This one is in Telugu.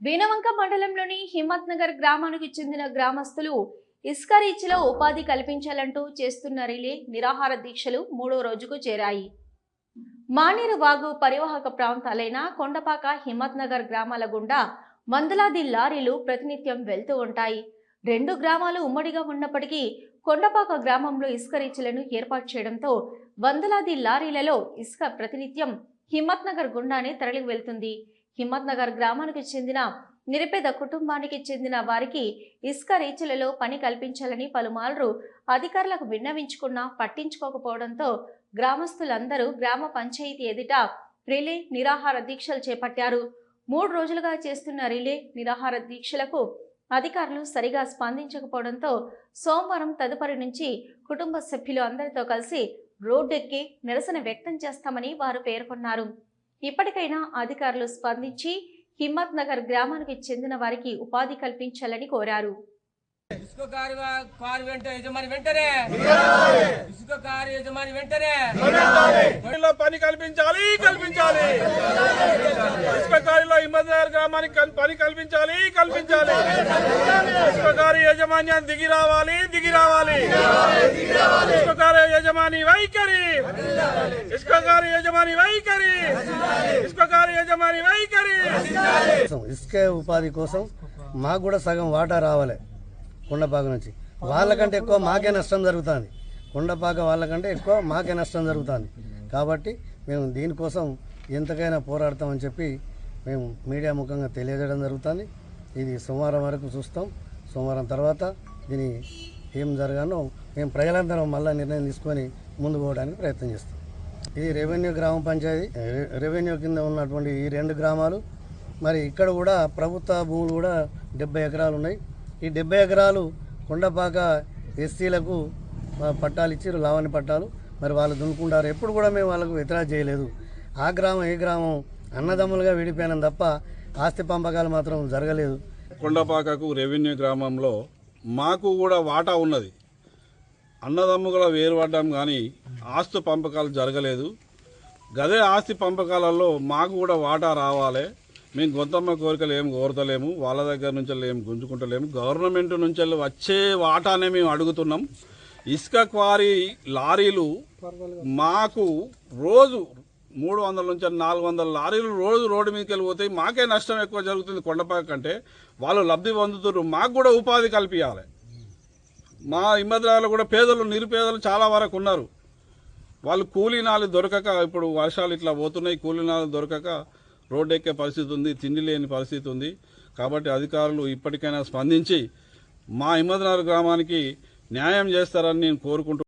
వీణవంక మండలంలోని హిమ్మత్ నగర్ గ్రామానికి చెందిన గ్రామస్తులు ఇసుక రీచ్లో ఉపాధి కల్పించాలంటూ చేస్తున్న రిలే నిరాహార దీక్షలు మూడో రోజుకు చేరాయి. మానేరు వాగు పరివాహక ప్రాంతాలైన కొండపాక హిమ్మత్ నగర్ గ్రామాల గుండా వందలాది లారీలు ప్రతినిత్యం వెళ్తూ ఉంటాయి. రెండు గ్రామాలు ఉమ్మడిగా ఉన్నప్పటికీ కొండపాక గ్రామంలో ఇసుక రీచ్లను ఏర్పాటు చేయడంతో వందలాది లారీలలో ఇసుక ప్రతినిత్యం హిమ్మత్ నగర్ గుండానే తరలి వెళ్తుంది హిమ్మత్ నగర్ గ్రామానికి చెందిన నిరుపేద కుటుంబానికి చెందిన వారికి ఇసుక రీచలలో పని కల్పించాలని పలుమార్లు అధికారులకు విన్నవించుకున్నా పట్టించుకోకపోవడంతో గ్రామస్తులందరూ గ్రామ పంచాయతీ ఎదుట రిలే నిరాహార దీక్షలు చేపట్టారు. మూడు రోజులుగా చేస్తున్న రిలే నిరాహార దీక్షలకు అధికారులు సరిగా స్పందించకపోవడంతో సోమవారం తదుపరి నుంచి కుటుంబ సభ్యులు అందరితో కలిసి రోడ్డెక్కి నిరసన వ్యక్తం చేస్తామని వారు పేర్కొన్నారు. ఇప్పటికైనా అధికారులు స్పందించి హిమ్మత్ నగర్ గ్రామానికి చెందిన వారికి ఉపాధి కల్పించాలని కోరారు. ఇసుక కారు కారు వెంట యజమాని వెంటనే! ఇసుక కారు యజమాని వెంటనే! పనిలో పని కల్పించాలి కల్పించాలి! హిమ్మద్నగర్ గ్రామానికి పని కల్పించాలి కల్పించాలి! యజమాన్యాన్ని దిగి రావాలి దిగి రావాలి! యజమాని వైఖరి. ఇసుకకారి యజమాని వైఖరి. ఇసుకకారి యజమాని వైఖరి. కోసం ఇసుక ఉపాధి కోసం మాకు కూడా సగం వాటా రావాలి కొండపాక నుంచి. వాళ్ళకంటే ఎక్కువ మాకే నష్టం జరుగుతుంది. కొండపాక వాళ్ళకంటే ఎక్కువ మాకే నష్టం జరుగుతుంది. కాబట్టి మేము దీనికోసం ఎంతకైనా పోరాడతామని చెప్పి మేము మీడియా ముఖంగా తెలియజేయడం జరుగుతుంది. ఇది సోమవారం వరకు చూస్తాం. సోమవారం తర్వాత దీని ఏం జరగానో మేము ప్రజలందరం మళ్ళీ నిర్ణయం తీసుకొని ముందు పోవడానికి ప్రయత్నం చేస్తాం. ఇది రెవెన్యూ గ్రామ పంచాయతీ రెవెన్యూ కింద ఉన్నటువంటి ఈ రెండు గ్రామాలు మరి ఇక్కడ కూడా ప్రభుత్వ భూములు కూడా డెబ్బై ఎకరాలు ఉన్నాయి. ఈ డెబ్బై ఎకరాలు కొండపాక ఎస్సీలకు పట్టాలు ఇచ్చారు లావణి పట్టాలు. మరి వాళ్ళు దున్నుకుంటారు. ఎప్పుడు కూడా మేము వాళ్ళకు వ్యతిరేక చేయలేదు. ఆ గ్రామం ఈ గ్రామం అన్నదమ్ములుగా విడిపోయినాం తప్ప ఆస్తి పంపకాలు మాత్రం జరగలేదు. కొండపాకకు రెవెన్యూ గ్రామంలో మాకు కూడా వాటా ఉన్నది. అన్నదమ్ముగల వేరుపడ్డాం కానీ ఆస్తు పంపకాలు జరగలేదు. గదే ఆస్తి పంపకాలలో మాకు కూడా వాటా రావాలి. మేము గొంతమ్మ కోరికలు ఏం కోరతలేము. వాళ్ళ దగ్గర నుంచి ఏం గుంజుకుంటలేము. గవర్నమెంట్ నుంచి వచ్చే వాటానే మేము అడుగుతున్నాం. ఇసుక క్వారీ లారీలు మాకు రోజు మూడు వందల నుంచి నాలుగు వందల లారీలు రోజు రోడ్డు మీదకి వెళ్ళిపోతాయి మాకే నష్టం ఎక్కువ జరుగుతుంది కొండపాక కంటే. వాళ్ళు లబ్ధి పొందుతున్నారు. మాకు కూడా ఉపాధి కల్పించాలి మా ఇమ్మద్రాలు కూడా పేదలు నిరుపేదలు చాలా వరకు ఉన్నారు. వాళ్ళు కూలీనాలు దొరకక ఇప్పుడు వర్షాలు ఇట్లా పోతున్నాయి. కూలీనాలు దొరకక రోడ్డు ఎక్కే పరిస్థితి ఉంది. తిండి లేని పరిస్థితి ఉంది. కాబట్టి అధికారులు ఇప్పటికైనా స్పందించి మా ఇమ్మద్రాలు గ్రామానికి న్యాయం చేస్తారని నేను కోరుకుంటున్నాను.